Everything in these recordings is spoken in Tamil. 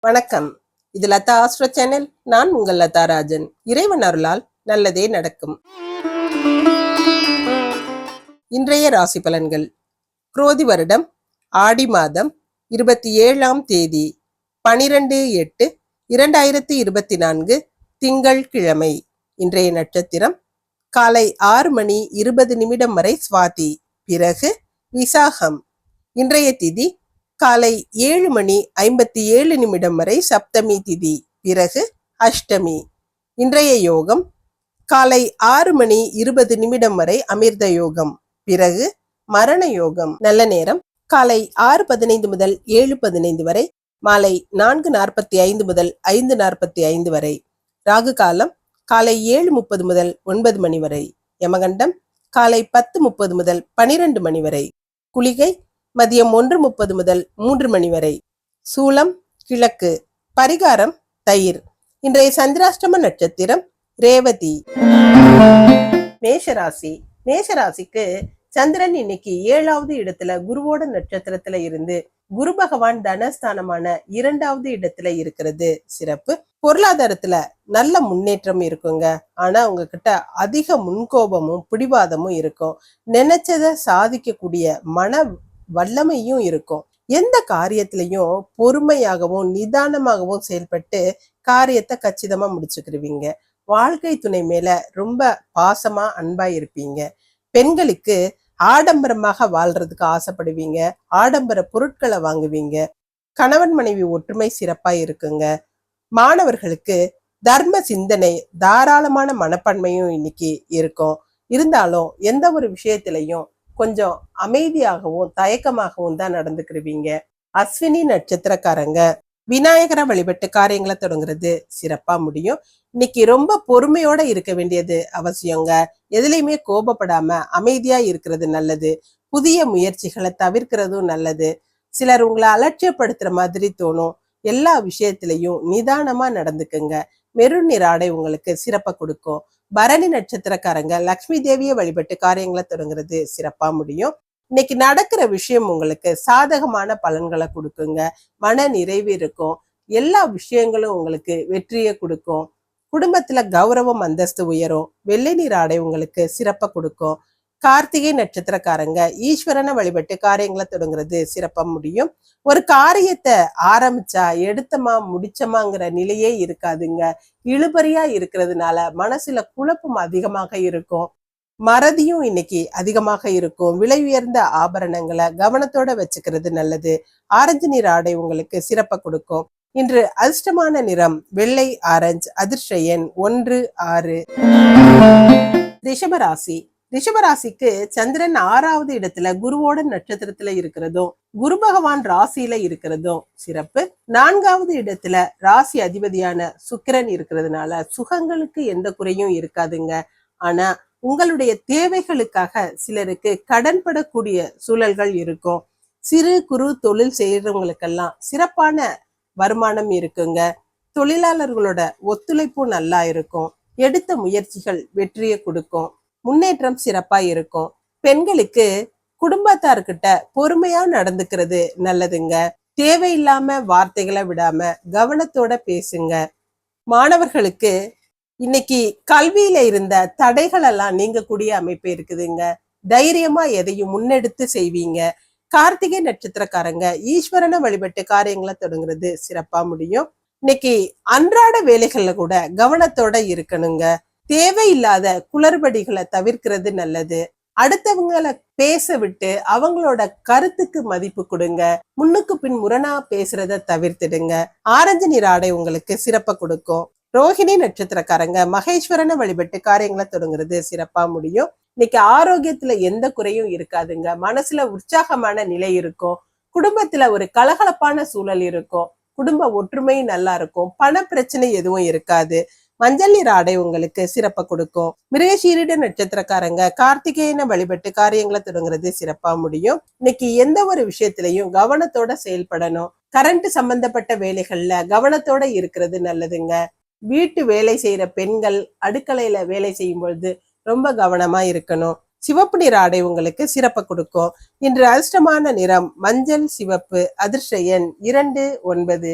வணக்கம். இது லதா ஆஸ்ட்ரோ சேனல். நான் உங்கள் லதா ராஜன். இறைவன் அருளால் நல்லதே நடக்கும். இன்றைய ராசி பலன்கள். குரோதி வருடம் ஆடி மாதம் இருபத்தி ஏழாம் தேதி பனிரெண்டு எட்டு இரண்டாயிரத்தி இருபத்தி நான்கு திங்கள் கிழமை. இன்றைய நட்சத்திரம் காலை ஆறு மணி இருபது நிமிடம் வரை சுவாதி. பிறகு விசாகம். இன்றைய திதி காலை ஏழு மணி ஐம்பத்தி ஏழு நிமிடம் வரை சப்தமி திதி பிறகு அஷ்டமி. இன்றைய யோகம் காலை ஆறு மணி இருபது நிமிடம் வரை அமிர்த யோகம் பிறகு மரண யோகம். நல்ல நேரம் காலை ஆறு பதினைந்து முதல் ஏழு பதினைந்து வரை மாலை நான்கு நாற்பத்தி ஐந்து முதல் ஐந்து நாற்பத்தி ஐந்து வரை. ராகு காலம் காலை ஏழு முப்பது முதல் ஒன்பது மணி வரை. யமகண்டம் காலை பத்து முப்பது முதல் பனிரெண்டு மணி வரை. குளிகை மதியம் ஒன்று முப்பது முதல் மூன்று மணி வரை. சூலம் கிழக்கு. பரிகாரம் தயிர். இன்றைய சந்திராஷ்டம நட்சத்திரம் ரேவதி. மேஷராசி. மேஷராசிக்கு சந்திரன் இன்னைக்கு ஏழாவது இடத்துல குருவோட நட்சத்திரத்துல இருந்து குரு பகவான் தனஸ்தானமான இரண்டாவது இடத்துல இருக்கிறது. சிறப்பு. பொருளாதாரத்துல நல்ல முன்னேற்றம் இருக்குங்க. ஆனா உங்ககிட்ட அதிக முன்கோபமும் பிடிவாதமும் இருக்கும். நினைச்சதை சாதிக்கக்கூடிய மன வல்லமையும் இருக்கும். எந்த காரியத்திலையும் பொறுமையாகவும் நிதானமாகவும் செயல்பட்டு காரியத்தை கச்சிதமா முடிச்சுக்கிருவீங்க. வாழ்க்கை துணை மேல ரொம்ப பாசமா அன்பா இருப்பீங்க. பெண்களுக்கு ஆடம்பரமாக வாழ்றதுக்கு ஆசைப்படுவீங்க. ஆடம்பர பொருட்களை வாங்குவீங்க. கணவன் மனைவி ஒற்றுமை சிறப்பா இருக்குங்க. மாணவர்களுக்கு தர்ம சிந்தனை தாராளமான மனப்பான்மையும் இன்னைக்கு இருக்கும். இருந்தாலும் எந்த ஒரு விஷயத்திலையும் கொஞ்சம் அமைதியாகவும் தயக்கமாகவும் தான் நடந்துக்கிருவீங்க. அஸ்வினி நட்சத்திரக்காரங்க விநாயகரை வழிபட்டு காரியங்களை தொடங்குறது சிறப்பா முடியும். இன்னைக்கு ரொம்ப பொறுமையோட இருக்க வேண்டியது அவசியங்க. எதுலையுமே கோபப்படாம அமைதியா இருக்கிறது நல்லது. புதிய முயற்சிகளை தவிர்க்கிறதும் நல்லது. சிலர் உங்களை அலட்சியப்படுத்துற மாதிரி தோணும். எல்லா விஷயத்திலையும் நிதானமா நடந்துக்குங்க. மெருன் நிற உங்களுக்கு சிறப்பை கொடுக்கும். பரணி நட்சத்திரக்காரங்க லக்ஷ்மி தேவியை வழிபட்டு காரியங்களை தொடங்குறது சிறப்பா முடியும். இன்னைக்கு நடக்கிற விஷயம் உங்களுக்கு சாதகமான பலன்களை கொடுக்குங்க. மன நிறைவு இருக்கும். எல்லா விஷயங்களும் உங்களுக்கு வெற்றியை கொடுக்கும். குடும்பத்துல கௌரவம் அந்தஸ்து உயரும். வெள்ளை நீர் ஆடை உங்களுக்கு சிறப்பை கொடுக்கும். கார்த்திகை நட்சத்திரக்காரங்க. ஈஸ்வரனை வழிபட்டு காரியங்களை தொடங்குறது சிறப்பா முடியும். ஒரு காரியத்தை ஆரம்பிச்சா எடுத்தமா முடிச்சமாங்கிற நிலையே இருக்காதுங்க. இழுபறியா இருக்கிறதுனால மனசுல குழப்பம் அதிகமாக இருக்கும். மறதியும் இன்னைக்கு அதிகமாக இருக்கும். விலை உயர்ந்த ஆபரணங்களை கவனத்தோட வச்சுக்கிறது நல்லது. ஆரஞ்சு நிற ஆடை உங்களுக்கு சிறப்பை கொடுக்கும். இன்று அதிர்ஷ்டமான நிறம் வெள்ளை ஆரஞ்சு அதிர்ஷ்ட எண் ஒன்று ஆறு. ரிஷபராசி ரிஷபராசிக்கு சந்திரன் ஆறாவது இடத்துல குருவோட நட்சத்திரத்துல இருக்கிறதும் குரு பகவான் ராசியில இருக்கிறதும் சிறப்பு. நான்காவது இடத்துல ராசி அதிபதியான சுக்கிரன் இருக்கிறதுனால சுகங்களுக்கு எந்த குறையும் இருக்காதுங்க. ஆனா உங்களுடைய தேவைகளுக்காக சிலருக்கு கடன்படக்கூடிய சூழல்கள் இருக்கும். சிறு குறு தொழில் செய்யறவங்களுக்கெல்லாம் சிறப்பான வருமானம் இருக்குங்க. தொழிலாளர்களோட ஒத்துழைப்பும் நல்லா இருக்கும். எடுத்த முயற்சிகள் வெற்றியை கொடுக்கும். முன்னேற்றம் சிறப்பா இருக்கும். பெண்களுக்கு குடும்பத்தார்கிட்ட பொறுமையா நடந்துக்கிறது நல்லதுங்க. தேவையில்லாம வார்த்தைகளை விடாம கவனத்தோட பேசுங்க. மாணவர்களுக்கு இன்னைக்கு கல்வியில இருந்த தடைகள் எல்லாம் நீங்கக்கூடிய அமைப்பு இருக்குதுங்க. தைரியமா எதையும் முன்னெடுத்து செய்வீங்க. கார்த்திகை நட்சத்திரக்காரங்க ஈஸ்வரனை வழிபட்டு காரியங்களை தொடங்குறது சிறப்பா முடியும். இன்னைக்கு அன்றாட வேலைகள்ல கூட கவனத்தோட இருக்கணுங்க. தேவையில்லாத குளறுபடிகளை தவிர்க்கிறது நல்லது. அடுத்தவங்களை பேச விட்டு அவங்களோட கருத்துக்கு மதிப்பு கொடுங்க. முன்னுக்கு பின் முரணா பேசுறத தவிர்த்துடுங்க. ஆரஞ்சு நிற ஆடை உங்களுக்கு சிறப்பை கொடுக்கும். ரோஹிணி நட்சத்திரக்காரங்க மகேஸ்வரனை வழிபட்டு காரியங்களை தொடங்குறது சிறப்பா முடியும். இன்னைக்கு ஆரோக்கியத்துல எந்த குறையும் இருக்காதுங்க. மனசுல உற்சாகமான நிலை இருக்கும். குடும்பத்துல ஒரு கலகலப்பான சூழல் இருக்கும். குடும்ப ஒற்றுமை நல்லா இருக்கும். பண பிரச்சனை எதுவும் இருக்காது. மஞ்சள் நிற ஆடை உங்களுக்கு சிறப்பை கொடுக்கும். மிருகசீரிட நட்சத்திரக்காரங்க கார்த்திகேயனை வழிபட்டு காரியங்களை தொடங்குறது சிறப்பா முடியும். இன்னைக்கு எந்த ஒரு விஷயத்திலையும் கவனத்தோட செயல்படணும். கரண்ட் சம்பந்தப்பட்ட வேலைகள்ல கவனத்தோட இருக்கிறது நல்லதுங்க. வீட்டு வேலை செய்யற பெண்கள் அடுக்கலையில வேலை செய்யும் பொழுது ரொம்ப கவனமா இருக்கணும். சிவப்பு நிற ஆடை உங்களுக்கு சிறப்பை கொடுக்கும். இன்று அதிர்ஷ்டமான நிறம் மஞ்சள் சிவப்பு அதிர்ஷ்ட எண் இரண்டு ஒன்பது.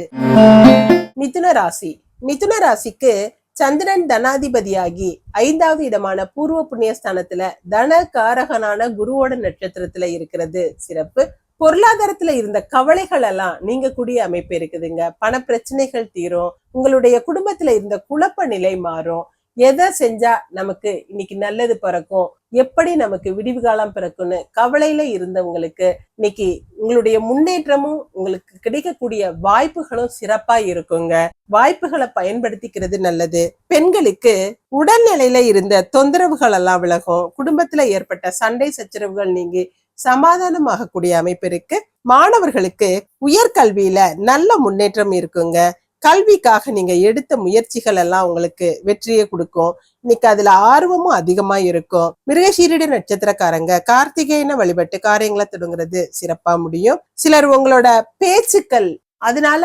மிதுன ராசி. மிதுன ராசிக்கு சந்திரன் தனாதிபதியாகி ஐந்தாவது இடமான பூர்வ புண்ணியஸ்தானத்துல தன காரகனான குருவோட நட்சத்திரத்துல இருக்கிறது. சிறப்பு. பொருளாதாரத்துல இருந்த கவலைகள் எல்லாம் நீங்க கூடிய அமைப்பு இருக்குதுங்க. பண பிரச்சனைகள் தீரும். உங்களுடைய குடும்பத்துல இருந்த குழப்ப நிலை மாறும். எதை செஞ்சா நமக்கு இன்னைக்கு நல்லது பிறக்கும்? எப்படி நமக்கு விடிவு காலம் பிறக்கும்னு கவலையில இருந்தவங்களுக்கு இன்னைக்கு உங்களுடைய முன்னேற்றமும் உங்களுக்கு கிடைக்கக்கூடிய வாய்ப்புகளும் சிறப்பா இருக்குங்க. வாய்ப்புகளை பயன்படுத்திக்கிறது நல்லது. பெண்களுக்கு உடல்நிலையில இருந்த தொந்தரவுகள் எல்லாம் விலகும். குடும்பத்துல ஏற்பட்ட சண்டை சச்சரவுகள் நீங்கி சமாதானமாகக்கூடிய அமைப்பு இருக்கு. மாணவர்களுக்கு உயர்கல்வியில நல்ல முன்னேற்றம் இருக்குங்க. கல்விக்காக நீங்க எடுத்த முயற்சிகள் எல்லாம் உங்களுக்கு வெற்றியை கொடுக்கும். இன்னைக்கு அதுல ஆர்வமும் அதிகமா இருக்கும். மிருகசீரடி நட்சத்திரக்காரங்க கார்த்திகேயனை வழிபட்டு காரியங்களை தொடங்குறது சிறப்பா முடியும். சிலர் உங்களோட பேச்சுக்கள் அதனால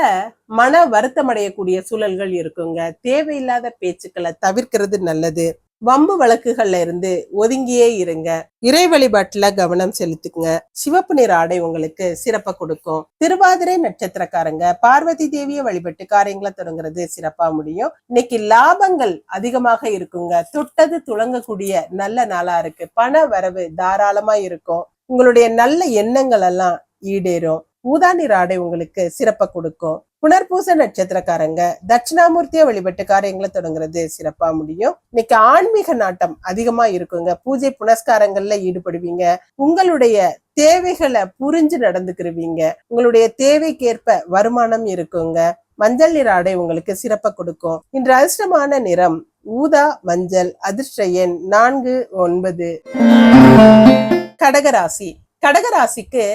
மன வருத்தம் அடையக்கூடிய சூழல்கள் இருக்குங்க. தேவையில்லாத பேச்சுக்களை தவிர்க்கிறது நல்லது. வம்பு வழக்குகள்ல இருந்து ஒதுங்கியே இருங்க. இறை வழிபாட்டுல கவனம் செலுத்துங்க. சிவப்பு நிற ஆடை உங்களுக்கு சிறப்பை கொடுக்கும். திருவாதிரை நட்சத்திரக்காரங்க பார்வதி தேவியை வழிபட்டு காரியங்களை தொடங்குறது சிறப்பா முடியும். இன்னைக்கு லாபங்கள் அதிகமாக இருக்குங்க. தொட்டது துளங்கக்கூடிய நல்ல நாளா இருக்கு. பண வரவு தாராளமா இருக்கும். உங்களுடைய நல்ல எண்ணங்கள் எல்லாம் ஈடேறும். ஊதா நிற ஆடை உங்களுக்கு சிறப்பை கொடுக்கும். புனர்பூச நட்சத்திரக்காரங்க தட்சிணாமூர்த்தியா வழிபட்டு காரியங்களை தொடங்குறது சிறப்பா முடியும். இன்னைக்கு ஆன்மீக நாட்டம் அதிகமா இருக்குங்க. பூஜை புனஸ்காரங்கள்ல ஈடுபடுவீங்க. உங்களுடைய தேவைகளை புரிஞ்சு நடந்துக்கிருவீங்க. உங்களுடைய தேவைக்கேற்ப வருமானம் இருக்குங்க. மஞ்சள் நிற ஆடை உங்களுக்கு சிறப்பை கொடுக்கும். இன்று அதிர்ஷ்டமான நிறம் ஊதா மஞ்சள் அதிர்ஷ்ட எண் நான்கு ஒன்பது. கடகராசி. கடகராசிக்கு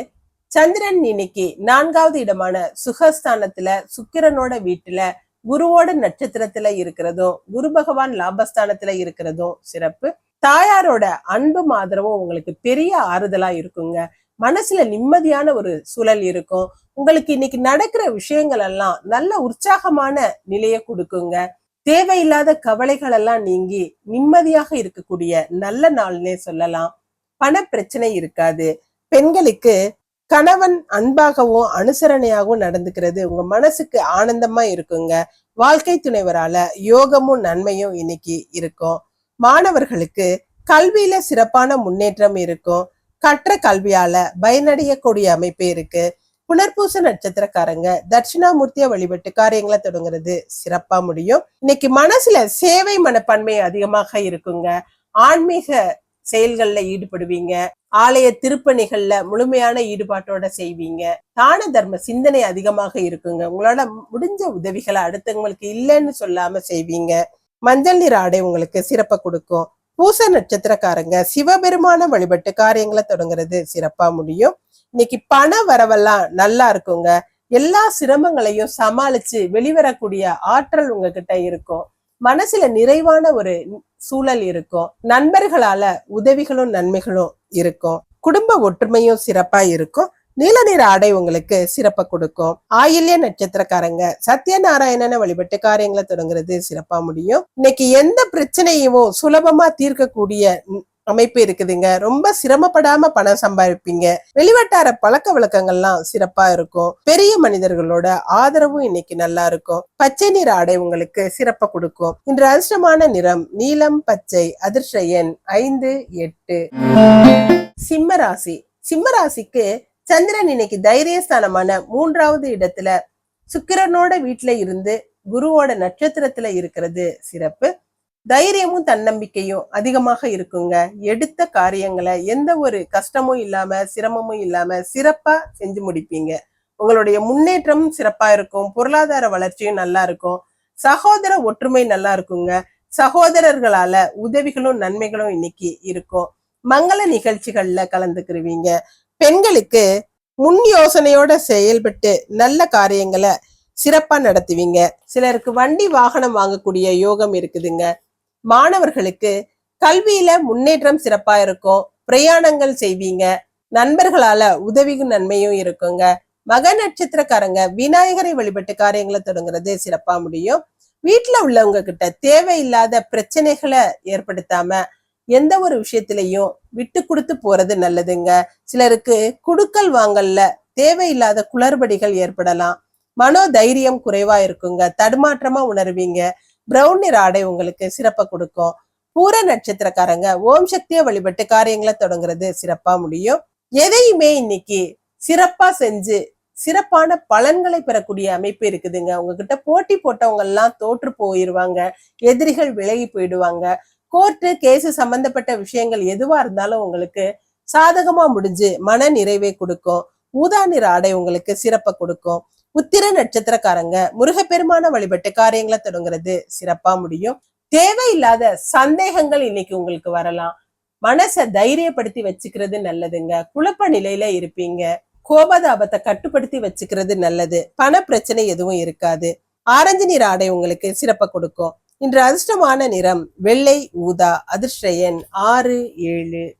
சந்திரன் இன்னைக்கு நான்காவது இடமான சுகஸ்தானத்துல சுக்கிரனோட வீட்டுல குருவோட நட்சத்திரத்துல இருக்கிறதும் குரு பகவான் லாபஸ்தானத்துல இருக்கிறதும் சிறப்பு. தாயாரோட அன்பும் ஆதரவும் உங்களுக்கு பெரிய ஆறுதலா இருக்குங்க. மனசுல நிம்மதியான ஒரு சூழல் இருக்கும். உங்களுக்கு இன்னைக்கு நடக்கிற விஷயங்கள் எல்லாம் நல்ல உற்சாகமான நிலையை கொடுக்குங்க. தேவையில்லாத கவலைகள் எல்லாம் நீங்கி நிம்மதியாக இருக்கக்கூடிய நல்ல நாள்னே சொல்லலாம். பண பிரச்சனை இருக்காது. பெண்களுக்கு கணவன் அன்பாகவும் அனுசரணையாகவும் நடந்துக்கிறது. உங்க மனசுக்கு ஆனந்தமா இருக்குங்க. வாழ்க்கை துணைவரால யோகமும் நன்மையும் இன்னைக்கு இருக்கும். மாணவர்களுக்கு கல்வியில சிறப்பான முன்னேற்றம் இருக்கும். கற்ற கல்வியால பயனடையக்கூடிய அமைப்பு இருக்கு. புனர்பூச நட்சத்திரக்காரங்க தட்சிணாமூர்த்திய வழிபட்டு காரியங்களை தொடங்குறது சிறப்பா முடியும். இன்னைக்கு மனசுல சேவை மனப்பான்மை அதிகமாக இருக்குங்க. ஆன்மீக செயல்களில் ஈடுபடுவீங்க. ஆலய திருப்பணிகள்ல முழுமையான ஈடுபாட்டோட செய்வீங்க. தான தர்ம சிந்தனை அதிகமாக இருக்குங்க. உங்களால முடிஞ்ச உதவிகளை அடுத்தவங்களுக்கு இல்லைன்னு சொல்லாம செய்வீங்க. மஞ்சள் நிற ஆடை உங்களுக்கு சிறப்பை கொடுக்கும். பூச நட்சத்திரக்காரங்க சிவபெருமான வழிபட்டு காரியங்களை தொடங்குறது சிறப்பா முடியும். இன்னைக்கு பண வரவெல்லாம் நல்லா இருக்குங்க. எல்லா சிரமங்களையும் சமாளிச்சு வெளிவரக்கூடிய ஆற்றல் உங்ககிட்ட இருக்கும். மனசுல நிறைவான ஒரு சூழல் இருக்கும். நண்பர்களால உதவிகளும் நன்மைகளும் இருக்கும். குடும்ப ஒற்றுமையும் சிறப்பா இருக்கும். நீல நிற ஆடை உங்களுக்கு சிறப்பை கொடுக்கும். ஆயில்ய நட்சத்திரக்காரங்க சத்யநாராயணனை வழிபட்டு காரியங்களை தொடங்குறது சிறப்பா முடியும். இன்னைக்கு எந்த பிரச்சனையும் சுலபமா தீர்க்கக்கூடிய அமைப்பு இருக்குதுங்க. ரொம்ப சிரமப்படாம பணம் சம்பாதிப்பீங்க. வெளிவட்டார பழக்க வழக்கங்கள்லாம் சிறப்பா இருக்கும். பெரிய மனிதர்களோட ஆதரவும் இன்னைக்கு நல்லா இருக்கும். பச்சை நிற ஆடை உங்களுக்கு சிறப்பை கொடுக்கும். இன்று அதிர்ஷ்டமான நிறம் நீலம் பச்சை அதிர்ஷ்ட எண் ஐந்து எட்டு. சிம்ம ராசி. சிம்ம ராசிக்கு சந்திரன் இன்னைக்கு தைரியஸ்தானமான மூன்றாவது இடத்துல சுக்கிரனோட வீட்டுல இருந்து குருவோட நட்சத்திரத்துல இருக்கிறது சிறப்பு. தைரியமும் தன்னம்பிக்கையும் அதிகமாக இருக்குங்க. எடுத்த காரியங்களை எந்த ஒரு கஷ்டமும் இல்லாம சிரமமும் இல்லாம சிறப்பா செஞ்சு முடிப்பீங்க. உங்களுடைய முன்னேற்றமும் சிறப்பா இருக்கும். பொருளாதார வளர்ச்சியும் நல்லா இருக்கும். சகோதர ஒற்றுமை நல்லா இருக்குங்க. சகோதரர்களால உதவிகளும் நன்மைகளும் இன்னைக்கு இருக்கும். மங்கள நிகழ்ச்சிகள்ல கலந்துக்கிருவீங்க. பெண்களுக்கு முன் யோசனையோட செயல்பட்டு நல்ல காரியங்களை சிறப்பா நடத்துவீங்க. சிலருக்கு வண்டி வாகனம் வாங்கக்கூடிய யோகம் இருக்குதுங்க. மாணவர்களுக்கு கல்வியில முன்னேற்றம் சிறப்பா இருக்கும். பிரயாணங்கள் செய்வீங்க. நண்பர்களால உதவியும் நன்மையும் இருக்குங்க. மக நட்சத்திரக்காரங்க விநாயகரை வழிபட்டு காரியங்களை தொடங்குறது சிறப்பா முடியும். வீட்டுல உள்ளவங்க கிட்ட தேவையில்லாத பிரச்சனைகளை ஏற்படுத்தாம எந்த ஒரு விஷயத்திலையும் விட்டு கொடுத்து போறது நல்லதுங்க. சிலருக்கு குடுக்கல் வாங்கல்ல தேவையில்லாத குளறுபடிகள் ஏற்படலாம். மனோ தைரியம் குறைவா இருக்குங்க. தடுமாற்றமா உணர்வீங்க. பிரவுன் நிற ஆடை உங்களுக்கு சிறப்பை கொடுக்கும். பூர நட்சத்திரக்காரங்க ஓம் சக்தியை வழிபட்டு காரியங்களை தொடங்குறது சிறப்பா முடியும். எதையுமே இன்னைக்கு சிறப்பா செஞ்சு சிறப்பான பலன்களை பெறக்கூடிய அமைப்பு இருக்குதுங்க. உங்ககிட்ட போட்டி போட்டவங்க எல்லாம் தோற்று போயிருவாங்க. எதிரிகள் விலகி போயிடுவாங்க. கோர்ட்டு கேஸு சம்பந்தப்பட்ட விஷயங்கள் எதுவா இருந்தாலும் உங்களுக்கு சாதகமா முடிஞ்சு மன நிறைவை கொடுக்கும். ஊதா நிற ஆடை உங்களுக்கு சிறப்பை கொடுக்கும். உத்திர நட்சத்திரக்காரங்க. முருகப்பெருமான வழிபட்டு காரியங்களை தொடங்குறது சிறப்பா முடியும். தேவையில்லாத சந்தேகங்கள் இன்னைக்கு உங்களுக்கு வரலாம். மனசை தைரியப்படுத்தி வச்சுக்கிறது நல்லதுங்க. குழப்ப நிலையில இருப்பீங்க. கோபதாபத்தை கட்டுப்படுத்தி வச்சுக்கிறது நல்லது. பண பிரச்சனை எதுவும் இருக்காது. ஆரஞ்சு நிற ஆடை உங்களுக்கு சிறப்பை கொடுக்கும். இன்று அதிர்ஷ்டமான நிறம் வெள்ளை ஊதா அதிர்ஷ்டயன் ஆறு ஏழு.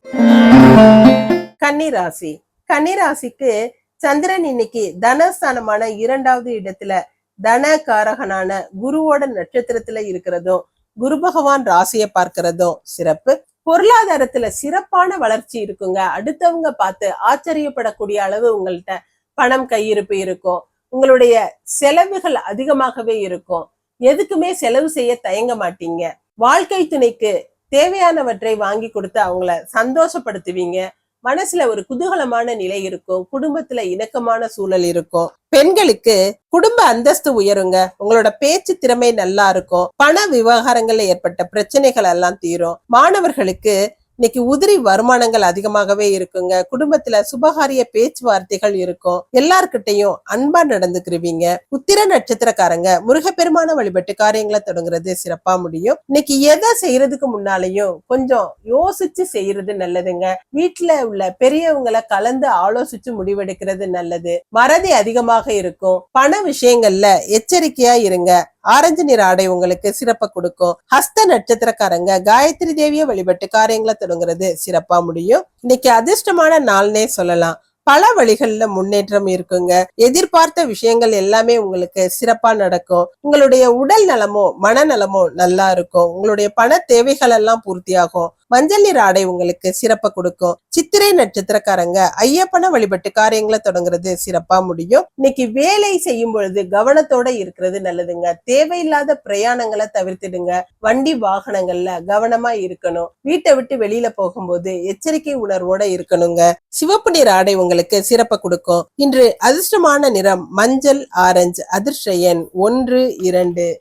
கன்னிராசி. கன்னிராசிக்கு சந்திரன் இன்னைக்கு தனஸ்தானமான இரண்டாவது இடத்துல தனகாரகனான குருவோட நட்சத்திரத்துல இருக்கிறதும் குரு பகவான் ராசியை பார்க்கிறதும் சிறப்பு. பொருளாதாரத்துல சிறப்பான வளர்ச்சி இருக்குங்க. அடுத்தவங்க பார்த்து ஆச்சரியப்படக்கூடிய அளவு உங்கள்கிட்ட பணம் கையிருப்பு இருக்கும். உங்களுடைய செலவுகள் அதிகமாகவே இருக்கும். எதுக்குமே செலவு செய்ய தயங்க மாட்டீங்க. வாழ்க்கை துணைக்கு தேவையானவற்றை வாங்கி கொடுத்து அவங்கள சந்தோஷப்படுத்துவீங்க. மனசுல ஒரு குதூகலமான நிலை இருக்கும் குடும்பத்துல இணக்கமான சூழல் இருக்கும். பெண்களுக்கு குடும்ப அந்தஸ்து உயருங்க. உங்களோட பேச்சு திறமை நல்லா இருக்கும். பண விவகாரங்கள்ல ஏற்பட்ட பிரச்சனைகள் எல்லாம் தீரும். மாணவர்களுக்கு இன்னைக்கு உதிரி வருமானங்கள் அதிகமாகவே இருக்குங்க. குடும்பத்துல சுபகாரிய பேச்சுவார்த்தைகள் இருக்கும். எல்லார்கிட்டையும் அன்பா நடந்துக்கிருவீங்க. உத்திர நட்சத்திரக்காரங்க முருகப்பெருமான வழிபட்டு காரியங்களை தொடங்குறது சிறப்பா முடியும். இன்னைக்கு எதை செய்யறதுக்கு முன்னாலையும் கொஞ்சம் யோசிச்சு செய்யறது நல்லதுங்க. வீட்டுல உள்ள பெரியவங்களை கலந்து ஆலோசிச்சு முடிவெடுக்கிறது நல்லது. மறதி அதிகமாக இருக்கும். பண விஷயங்கள்ல எச்சரிக்கையா இருங்க. ஆரஞ்சு நிற ஆடை உங்களுக்கு சிறப்பை கொடுக்கும். ஹஸ்த நட்சத்திரக்காரங்க காயத்ரி தேவிய வழிபட்டு காரியங்களை தொடங்குறது சிறப்பா முடியும். இன்னைக்கு அதிர்ஷ்டமான நாள்னே சொல்லலாம். பல வழிகள்ல முன்னேற்றம் இருக்குங்க. எதிர்பார்த்த விஷயங்கள் எல்லாமே உங்களுக்கு சிறப்பா நடக்கும். உங்களுடைய உடல் நலமோ மனநலமோ நல்லா இருக்கும். உங்களுடைய பண தேவைகள் எல்லாம் பூர்த்தியாகும். மஞ்சள் நிற ஆடை உங்களுக்கு சிறப்பை கொடுக்கும். சித்திரை நட்சத்திரக்காரங்க ஐயப்பன வழிபட்டு காரியங்களை தொடங்குறது சிறப்பா முடியும். இன்னைக்கு வேலை செய்யும் பொழுது கவனத்தோட இருக்கிறது நல்லதுங்க. தேவையில்லாத பிரயாணங்களை தவிர்த்திடுங்க. வண்டி வாகனங்கள்ல கவனமா இருக்கணும். வீட்டை விட்டு வெளியில போகும்போது எச்சரிக்கை உணர்வோட இருக்கணுங்க. சிவப்பு நிற ஆடை உங்களுக்கு சிறப்பை கொடுக்கும். இன்று அதிர்ஷ்டமான நிறம் மஞ்சள் ஆரஞ்சு அதிர்ஷ்ட எண் ஒன்று இரண்டு.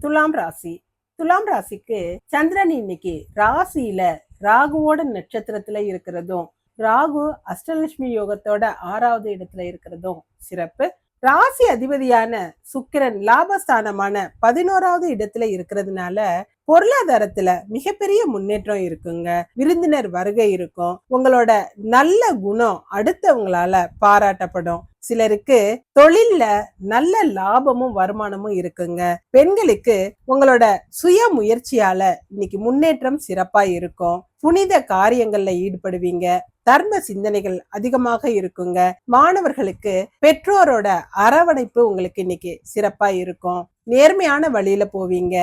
துலாம் ராசி. துலாம் ராசிக்கு சந்திரன் இன்னைக்கு ராசியில ராகுவோட நட்சத்திரத்துல இருக்கிறதும் ராகு அஷ்டலட்சுமி யோகத்தோட ஆறாவது இடத்துல இருக்கிறதும் சிறப்பு. ராசி அதிபதியான சுக்கிரன் லாபஸ்தானமான பதினோராவது இடத்துல இருக்கிறதுனால பொருளாதாரத்துல மிகப்பெரிய முன்னேற்றம் இருக்குங்க. விருந்தினர் வருகை இருக்கும். உங்களோட நல்ல குணம் அடுத்தவங்களால பாராட்டப்படும். சிலருக்கு தொழில்ல நல்ல லாபமும் வருமானமும் இருக்குங்க. பெண்களுக்கு உங்களோட சுய முயற்சியால இன்னைக்கு முன்னேற்றம் சிறப்பா இருக்கும். புனித காரியங்கள்ல ஈடுபடுவீங்க. தர்ம சிந்தனைகள் அதிகமாக இருக்குங்க. மாணவர்களுக்கு பெற்றோரோட அரவணைப்பு உங்களுக்கு இன்னைக்கு சிறப்பா இருக்கும். நேர்மையான வழியில போவீங்க.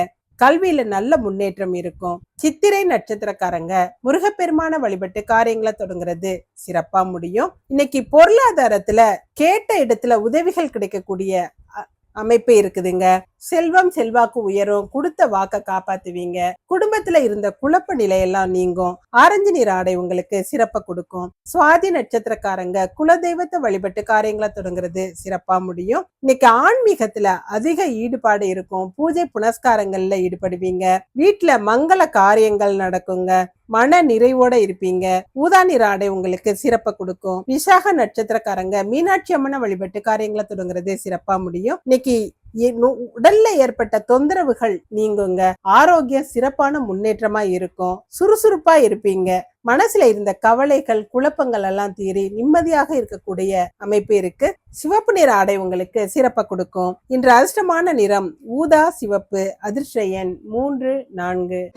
கல்வியில நல்ல முன்னேற்றம் இருக்கும். சித்திரை நட்சத்திரக்காரங்க முருகப்பெருமான வழிபட்டு காரியங்களை தொடங்குறது சிறப்பா முடியும். இன்னைக்கு பொருளாதாரத்துல கேட்ட இடத்துல உதவிகள் கிடைக்கக்கூடிய அ- அமைப்பு இருக்குதுங்க. செல்வம் செல்வாக்கு உயரும் கொடுத்த வாக்க காப்பாத்துவீங்க. குடும்பத்துல இருந்த குழப்ப நிலையெல்லாம் நீங்கும். ஆரஞ்சு நிற ஆடை உங்களுக்கு சிறப்பை கொடுக்கும். சுவாதி நட்சத்திரக்காரங்க குலதெய்வத்தை வழிபட்டு காரியங்களை தொடங்குறது சிறப்பா முடியும். இன்னைக்கு ஆன்மீகத்துல அதிக ஈடுபாடு இருக்கும். பூஜை புனஸ்காரங்கள்ல ஈடுபடுவீங்க. வீட்டுல மங்கள காரியங்கள் நடக்குங்க. மன நிறைவோட இருப்பீங்க. ஊதா நிற ஆடை உங்களுக்கு சிறப்பை கொடுக்கும். விசாக நட்சத்திரக்காரங்க மீனாட்சி அம்மனை வழிபட்டு காரியங்களை தொடங்குறது சிறப்பா முடியும். இன்னைக்கு உடல்ல ஏற்பட்ட தொந்தரவுகள் நீங்குங்க. ஆரோக்கியம் சிறப்பான முன்னேற்றமா இருக்கும். சுறுசுறுப்பா இருப்பீங்க. மனசுல இருந்த கவலைகள் குழப்பங்கள் எல்லாம் தீரி நிம்மதியாக இருக்கக்கூடிய அமைப்பு இருக்கு. சிவப்பு நிற ஆடை உங்களுக்கு சிறப்பை கொடுக்கும். இன்று அதிர்ஷ்டமான நிறம் ஊதா சிவப்பு. அதிர்ஷ்ட எண் மூன்று நான்கு.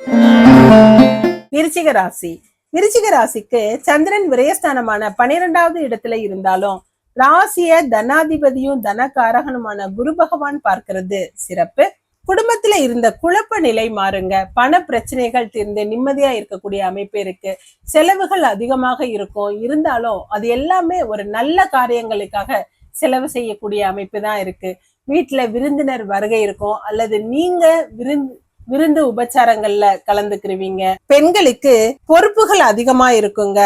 விருச்சிக ராசி. விருச்சிக ராசிக்கு சந்திரன் விரயஸ்தானமான பனிரெண்டாவது இடத்துல இருந்தாலும் ராசிய தனாதிபதியும் தனகாரகனுமான குரு பகவான் பார்க்கிறது. சிறப்பு. குடும்பத்துல இருந்த குழப்ப நிலை மாறுங்க. பண பிரச்சனைகள் தீர்ந்து நிம்மதியா இருக்கக்கூடிய அமைப்பு இருக்கு. செலவுகள் அதிகமாக இருக்கும். இருந்தாலும் அது எல்லாமே ஒரு நல்ல காரியங்களுக்காக செலவு செய்யக்கூடிய அமைப்பு தான் இருக்கு. வீட்டுல விருந்தினர் வருகை இருக்கும். அல்லது நீங்க விருந்து விருந்து உபச்சாரங்கள்ல கலந்துக்கிருவீங்க. பெண்களுக்கு பொறுப்புகள் அதிகமா இருக்குங்க.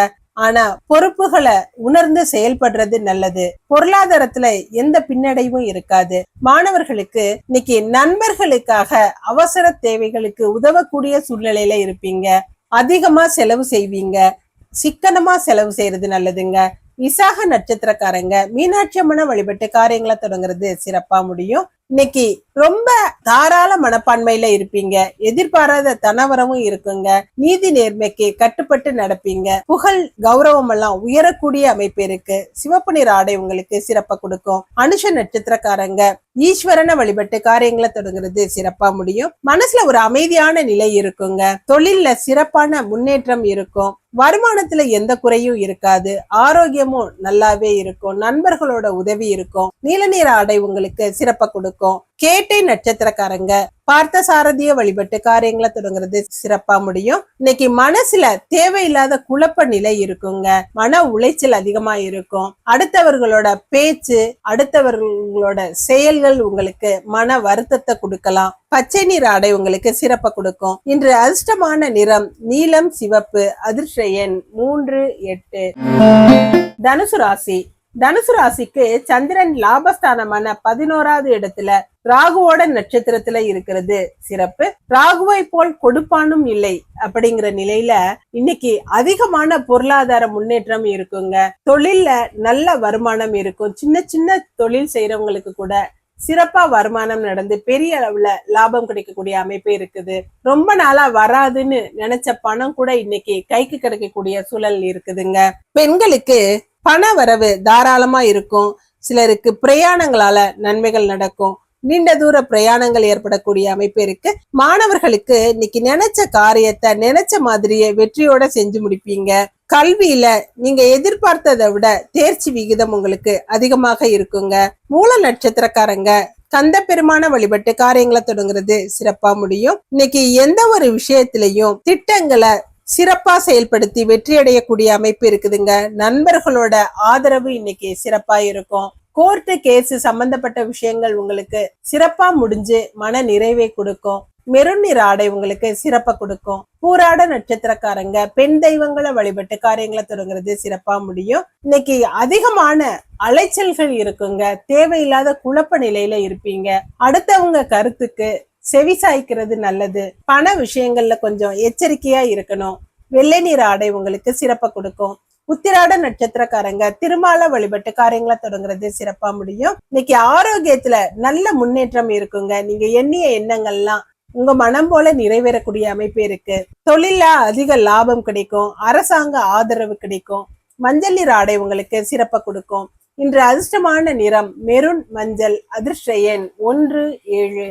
ஆனா பொறுப்புகளை உணர்ந்து செயல்படுறது நல்லது. பொருளாதாரத்துல எந்த பின்னடைவும் இருக்காது. மாணவர்களுக்கு இன்னைக்கு நண்பர்களுக்காக அவசர தேவைகளுக்கு உதவக்கூடிய சூழ்நிலையில இருப்பீங்க. அதிகமா செலவு செய்வீங்க. சிக்கனமா செலவு செய்யறது நல்லதுங்க. விசாக நட்சத்திரக்காரங்க மீனாட்சி அம்மனை வழிபட்டு காரியங்களை தொடங்குறது சிறப்பா முடியும். இன்னைக்கு ரொம்ப தாராள மனப்பான்மையில இருப்பீங்க. எதிர்பாராத தனவரமும் இருக்குங்க. நீதி நேர்மைக்கு கட்டுப்பட்டு நடப்பீங்க. புகழ் கௌரவம் எல்லாம் உயரக்கூடிய அமைப்பு இருக்கு. சிவப்பு நிற ஆடை உங்களுக்கு சிறப்பா கொடுக்கும். அனுஷ நட்சத்திரக்காரங்க ஈஸ்வரனை வழிபட்டு காரியங்களை தொடங்குறது சிறப்பா முடியும். மனசுல ஒரு அமைதியான நிலை இருக்குங்க. தொழில்ல சிறப்பான முன்னேற்றம் இருக்கும். வருமானத்துல எந்த குறையும் இருக்காது. ஆரோக்கியமும் நல்லாவே இருக்கும். நண்பர்களோட உதவி இருக்கும். நீல நிற ஆடை உங்களுக்கு சிறப்பா கொடுக்கும். கேட்டை நட்சத்திரக்காரங்க பார்த்த சாரதிய வழிபட்டு காரியங்களை தொடங்குறது சிறப்பா முடியும். இன்னைக்கு மனசுல தேவையில்லாத குழப்ப நிலை இருக்குங்க. மன உளைச்சல் அதிகமா இருக்கும். அடுத்தவர்களோட பேச்சு அடுத்தவர்களோட செயல்கள் உங்களுக்கு மன வருத்தத்தை கொடுக்கலாம். பச்சை நிற ஆடை உங்களுக்கு சிறப்பை கொடுக்கும். இன்று அதிர்ஷ்டமான நிறம் நீலம் சிவப்பு அதிர்ஷ்ட எண் மூன்று எட்டு. தனுசு ராசி தனுசு ராசிக்கு சந்திரன் லாபஸ்தானமான பதினோராவது இடத்துல ராகுவோட நட்சத்திரத்துல இருக்கிறது. சிறப்பு. ராகுவை போல் கொடுப்பானும் இல்லை அப்படிங்கிற நிலையில இன்னைக்கு அதிகமான பொருளாதார முன்னேற்றம் இருக்குங்க. தொழில்ல நல்ல வருமானம் இருக்கும். சின்ன சின்ன தொழில் செய்யறவங்களுக்கு கூட சிறப்பா வருமானம் நடந்து பெரிய அளவுல லாபம் கிடைக்கக்கூடிய அமைப்பு இருக்குது. ரொம்ப நாளா வராதுன்னு நினைச்ச பணம் கூட இன்னைக்கு கைக்கு கிடைக்கக்கூடிய சூழல் இருக்குதுங்க. பெண்களுக்கு பண வரவு தாராளமா இருக்கும். சிலருக்கு பிரயாணங்களால நன்மைகள் நடக்கும். நீண்ட தூர பிரயாணங்கள் ஏற்படக்கூடிய அமைப்பு இருக்கு. மாணவர்களுக்கு இன்னைக்கு நினைச்ச காரியத்தை நினைச்ச மாதிரியே வெற்றியோட செஞ்சு முடிப்பீங்க. கல்வியில நீங்க எதிர்பார்த்ததை விட தேர்ச்சி விகிதம் உங்களுக்கு அதிகமாக இருக்குங்க. மூல நட்சத்திரக்காரங்க கந்த பெருமான வழிபட்டு காரியங்களை தொடங்குறது சிறப்பா முடியும். இன்னைக்கு எந்த ஒரு விஷயத்திலையும் திட்டங்களை சிறப்பா செயல்படுத்தி வெற்றி அடையக்கூடிய அமைப்பு இருக்குதுங்க. நண்பர்களோட ஆதரவு இன்னைக்கு சிறப்பா இருக்கும். கோர்ட்டு கேஸ் சம்பந்தப்பட்ட விஷயங்கள் உங்களுக்கு சிறப்பா முடிஞ்சு மன நிறைவை கொடுக்கும். மெருன் நிற ஆடை உங்களுக்கு சிறப்பா கொடுக்கும். பூராட நட்சத்திரக்காரங்க பெண் தெய்வங்களை வழிபட்டு காரியங்களை தொடங்குறது சிறப்பா முடியும். இன்னைக்கு அதிகமான அலைச்சல்கள் இருக்குங்க. தேவையில்லாத குழப்ப நிலையில இருப்பீங்க. அடுத்தவங்க கருத்துக்கு செவி சாய்க்கிறது நல்லது. பண விஷயங்கள்ல கொஞ்சம் எச்சரிக்கையா இருக்கணும். வெள்ளை நீர் ஆடை உங்களுக்கு சிறப்பை கொடுக்கும். உத்திராட நட்சத்திரக்காரங்க திருமால வழிபட்டு காரியங்களை தொடங்குறது சிறப்பா முடியும். இன்னைக்கு ஆரோக்கியத்துல நல்ல முன்னேற்றம் இருக்குங்க. நீங்க எண்ணிய எண்ணங்கள்லாம் உங்க மனம் போல நிறைவேறக்கூடிய அமைப்பு இருக்கு. தொழில அதிக லாபம் கிடைக்கும். அரசாங்க ஆதரவு கிடைக்கும். மஞ்சள் நீர் ஆடை உங்களுக்கு சிறப்பை கொடுக்கும். இன்று அதிர்ஷ்டமான நிறம் மெருன் மஞ்சள் அதிர்ஷ்ட எண் ஒன்று ஏழு.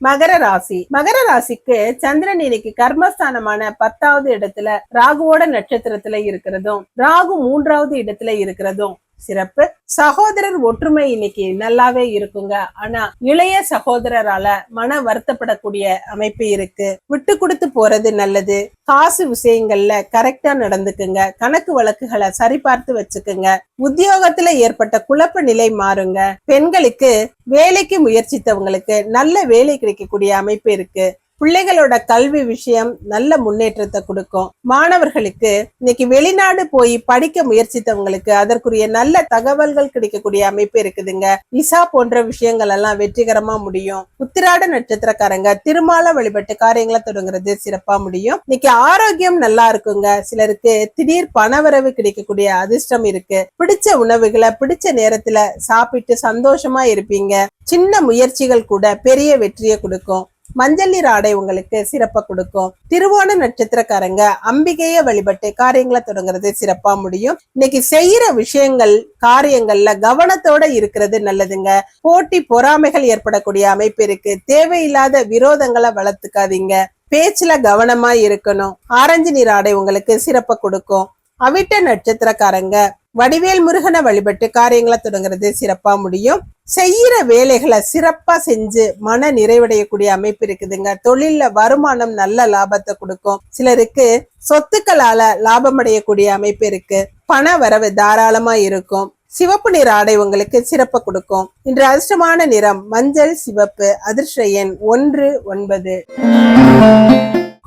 மகர ராசி. மகர ராசிக்கு சந்திரன் இன்னைக்கு கர்மஸ்தானமான பத்தாவது இடத்துல ராகுவோட நட்சத்திரத்துல இருக்கிறதும் ராகு மூன்றாவது இடத்துல இருக்கிறதும் சிறப்பு. சகோதரர் ஒற்றுமை இன்னைக்கு நல்லாவே இருக்குங்க. ஆனா இளைய சகோதரரால மன வருத்தப்படக்கூடிய அமைப்பு இருக்கு. விட்டு கொடுத்து போறது நல்லது. காசு விஷயங்கள்ல கரெக்டா நடந்துக்குங்க. கணக்கு வழக்குகளை சரிபார்த்து வச்சுக்குங்க. உத்தியோகத்துல ஏற்பட்ட குழப்ப நிலை மாறுங்க. பெண்களுக்கு வேலைக்கு முயற்சித்தவங்களுக்கு நல்ல வேலை கிடைக்கக்கூடிய அமைப்பு இருக்கு. பிள்ளைகளோட கல்வி விஷயம் நல்ல முன்னேற்றத்தை கொடுக்கும். மாணவர்களுக்கு இன்னைக்கு வெளிநாடு போய் படிக்க முயற்சித்தவங்களுக்கு அதற்குரிய நல்ல தகவல்கள் கிடைக்கக்கூடிய அமைப்பு இருக்குதுங்க. விசா போன்ற விஷயங்கள் எல்லாம் வெற்றிகரமா முடியும். உத்திராட நட்சத்திரக்காரங்க திருமால வழிபட்டு காரியங்களை தொடங்குறது சிறப்பா முடியும். இன்னைக்கு ஆரோக்கியம் நல்லா இருக்குங்க. சிலருக்கு திடீர் பணவரவு கிடைக்கக்கூடிய அதிர்ஷ்டம் இருக்கு. பிடிச்ச உணவுகளை பிடிச்ச நேரத்துல சாப்பிட்டு சந்தோஷமா இருப்பீங்க. சின்ன முயற்சிகள் கூட பெரிய வெற்றியை கொடுக்கும். மஞ்சள் நீர் ஆடை உங்களுக்கு சிறப்பை கொடுக்கும். திருவோண நட்சத்திரக்காரங்க அம்பிகைய வழிபட்டு காரியங்களை தொடங்குறது சிறப்பா முடியும். இன்னைக்கு செய்யற விஷயங்கள் காரியங்கள்ல கவனத்தோட இருக்கிறது நல்லதுங்க. போட்டி பொறாமைகள் ஏற்படக்கூடிய அமைப்பு இருக்கு. தேவையில்லாத விரோதங்களை வளர்த்துக்காதீங்க. பேச்சுல கவனமா இருக்கணும். ஆரஞ்சு நீர் ஆடை உங்களுக்கு சிறப்பை கொடுக்கும். அவிட்ட நட்சத்திரக்காரங்க வடிவேல் முருகனை வழிபட்டு காரியங்களை தொடங்குறது சிறப்பா முடியும். செய்யற வேலைகளை சிறப்பா செஞ்சு மன நிறைவடையக்கூடிய அமைப்பு இருக்குதுங்க. தொழில்ல வருமானம் நல்ல லாபத்தை கொடுக்கும். சிலருக்கு சொத்துக்களால லாபம் அடையக்கூடிய அமைப்பு இருக்கு. பண வரவு தாராளமா இருக்கும். சிவப்பு நிற ஆடை உங்களுக்கு சிறப்பு கொடுக்கும். இன்று அதிர்ஷ்டமான நிறம் மஞ்சள் சிவப்பு அதிர்ஷ்ட எண் ஒன்று ஒன்பது.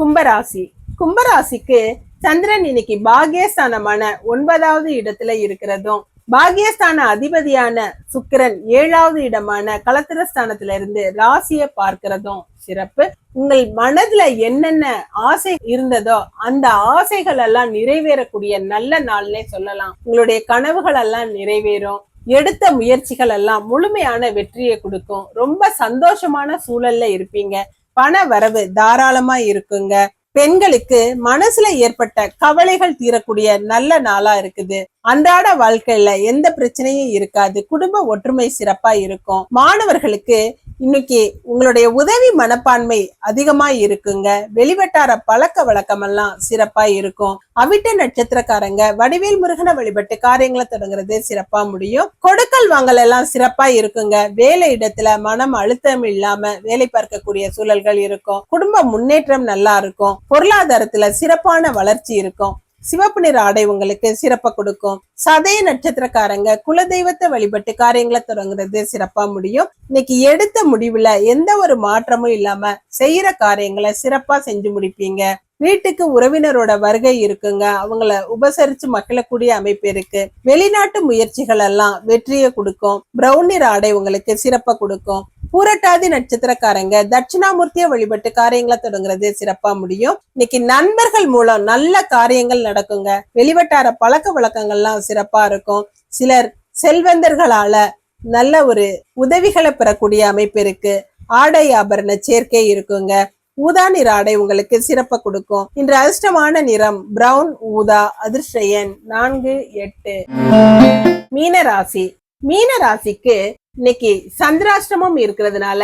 கும்பராசி. கும்பராசிக்கு சந்திரன் இன்னைக்கு பாகியஸ்தானமான ஒன்பதாவது இடத்துல இருக்கிறதும் பாகியஸ்தான அதிபதியான சுக்கிரன் ஏழாவது இடமான கலத்திரஸ்தானத்துல இருந்து ராசியை பார்க்கிறதும் சிறப்பு. உங்கள் மனதுல என்னென்ன ஆசை இருந்ததோ அந்த ஆசைகள் எல்லாம் நிறைவேறக்கூடிய நல்ல நாள்னே சொல்லலாம். உங்களுடைய கனவுகள் எல்லாம் நிறைவேறும். எடுத்த முயற்சிகள் எல்லாம் முழுமையான வெற்றியை கொடுக்கும். ரொம்ப சந்தோஷமான சூழல்ல இருப்பீங்க. பண வரவு தாராளமா இருக்குங்க. பெண்களுக்கு மனசுல ஏற்பட்ட கவலைகள் தீரக்கூடிய நல்ல நாளா இருக்குது. அன்றாட வாழ்க்கையில எந்த பிரச்சனையும் இருக்காது. குடும்ப ஒற்றுமை சிறப்பா இருக்கும். மாணவர்களுக்கு இன்னைக்கு உங்களுடைய உதவி மனப்பான்மை அதிகமா இருக்குங்க. வெளிவட்டார பழக்க வழக்கம் எல்லாம் சிறப்பா இருக்கும். அவிட்ட நட்சத்திரக்காரங்க வடிவேல் முருகனை வழிபட்டு காரியங்களை தொடங்குறது சிறப்பா முடியும். கொடுக்கல் வாங்கல் எல்லாம் சிறப்பா இருக்குங்க. வேலை இடத்துல மனம் அழுத்தம் இல்லாம வேலை பார்க்கக்கூடிய சூழல்கள் இருக்கும். குடும்ப முன்னேற்றம் நல்லா இருக்கும். பொருளாதாரத்துல சிறப்பான வளர்ச்சி இருக்கும். சிவப்பு நிற ஆடை உங்களுக்கு சிறப்பா கொடுக்கும். சதய நட்சத்திரக்காரங்க குலதெய்வத்தை வழிபட்டு காரியங்களை தொடங்குறது சிறப்பா முடியும். இன்னைக்கு எடுத்த முடிவுல எந்த ஒரு மாற்றமும் இல்லாம செய்யற காரியங்களை சிறப்பா செஞ்சு முடிப்பீங்க. வீட்டுக்கு உறவினரோட வருகை இருக்குங்க. அவங்கள உபசரிச்சு மகிழக்கூடிய அமைப்பு இருக்கு. வெளிநாட்டு முயற்சிகள் எல்லாம் வெற்றியை கொடுக்கும். பிரவுன் நிற ஆடை உங்களுக்கு சிறப்பா கொடுக்கும். பூரட்டாதி நட்சத்திரக்காரங்க தட்சிணாமூர்த்தியை வழிபட்டு காரியங்களை தொடங்குறது சிறப்பா முடியும். இன்னைக்கு நண்பர்கள் மூலம் நல்ல காரியங்கள் நடக்குங்க. வெளிவட்டார பழக்க வழக்கங்கள்லாம் சிறப்பா இருக்கும். சிலர் செல்வந்தர்களால நல்ல ஒரு உதவிகளை பெறக்கூடிய அமைப்பு இருக்கு. ஆடை ஆபரண சேர்க்கை இருக்குங்க. ஊதா நிற ஆடை உங்களுக்கு சிறப்பை கொடுக்கும். இன்று அதிர்ஷ்டமான நிறம் பிரவுன் ஊதா அதிர்ஷ்ட எண் நான்கு எட்டு. மீன ராசி. மீன ராசிக்கு இன்னைக்கு சந்திராஷ்டமம் இருக்கிறதுனால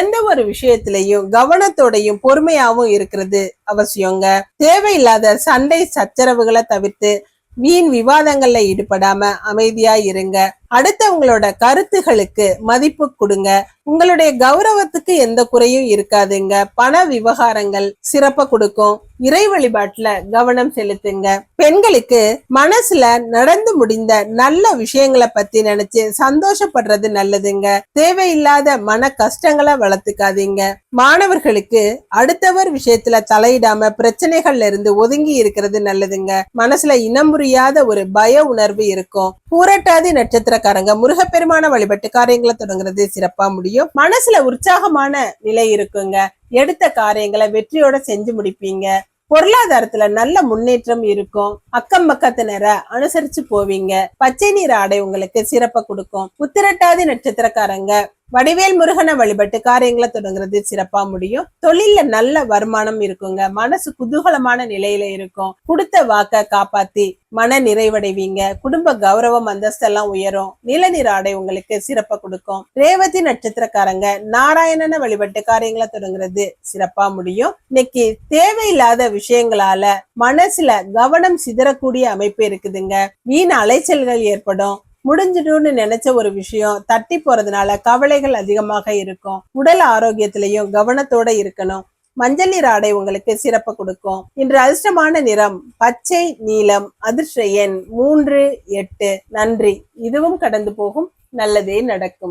எந்த ஒரு விஷயத்திலையும் கவனத்தோடையும் பொறுமையாவும் இருக்கிறது அவசியங்க. தேவையில்லாத சண்டை சச்சரவுகளை தவிர்த்து வீண் விவாதங்கள்ல ஈடுபடாம அமைதியா இருங்க. அடுத்தவங்களோட கருத்துகளுக்கு மதிப்பு கொடுங்க. உங்களுடைய கௌரவத்துக்கு எந்த குறையும் இருக்காதுங்க. பண விவகாரங்கள் சிறப்ப கொடுக்கும். இறை வழிபாட்டுல கவனம் செலுத்துங்க. பெண்களுக்கு மனசுல நடந்து முடிந்த நல்ல விஷயங்களை பத்தி நினைச்சு சந்தோஷப்படுறது நல்லதுங்க. தேவையில்லாத மன கஷ்டங்களை வளர்த்துக்காதீங்க. மாணவர்களுக்கு அடுத்தவர் விஷயத்துல தலையிடாம பிரச்சனைகள்ல இருந்து ஒதுங்கி இருக்கிறது நல்லதுங்க. மனசுல இனம் புரியாத ஒரு பய உணர்வு இருக்கும். பூரட்டாதி நட்சத்திரக்காரங்க முருகப்பெருமான வழிபட்டு காரியங்களை தொடங்குறது சிறப்பா முடியும். மனசுல உற்சாகமான நிலை இருக்குங்க. எடுத்த காரியங்களை வெற்றியோட செஞ்சு முடிப்பீங்க. பொருளாதாரத்துல நல்ல முன்னேற்றம் இருக்கும். அக்கம் பக்கத்தினரை அனுசரிச்சு போவீங்க. பச்சை நீர் ஆடை உங்களுக்கு சிறப்பை கொடுக்கும். உத்திரட்டாதி நட்சத்திரக்காரங்க வடிவேல் முருகனை வழிபட்டு காரியங்களை தொடங்குறது சிறப்பா முடியும். தொழில்ல நல்ல வருமானம் இருக்குங்க. மனசு குதூகலமான நிலையில இருக்கும். கொடுத்த வாக்க காப்பாத்தி மன நிறைவடைவீங்க. குடும்ப கௌரவம் அந்தஸ்தெல்லாம் உயரும். நிலநீர் ஆடை உங்களுக்கு சிறப்பா கொடுக்கும். ரேவதி நட்சத்திரக்காரங்க நாராயணனை வழிபட்டு காரியங்களை தொடங்குறது சிறப்பா முடியும். இன்னைக்கு தேவையில்லாத விஷயங்களால மனசுல கவனம் சிதறக்கூடிய அமைப்பு இருக்குதுங்க. வீண் அலைச்சல்கள் ஏற்படும். முடிஞ்சிடும்னு நினைச்ச ஒரு விஷயம் தட்டி போறதுனால கவலைகள் அதிகமாக இருக்கும். உடல் ஆரோக்கியத்திலையும் கவனத்தோட இருக்கணும். மஞ்சள் நிற ஆடை உங்களுக்கு சிறப்பு கொடுக்கும். இன்று அதிர்ஷ்டமான நிறம் பச்சை நீலம் அதிர்ஷ்ட எண் மூன்று எட்டு. நன்றி. இதுவும் கடந்து போகும். நல்லதே நடக்கும்.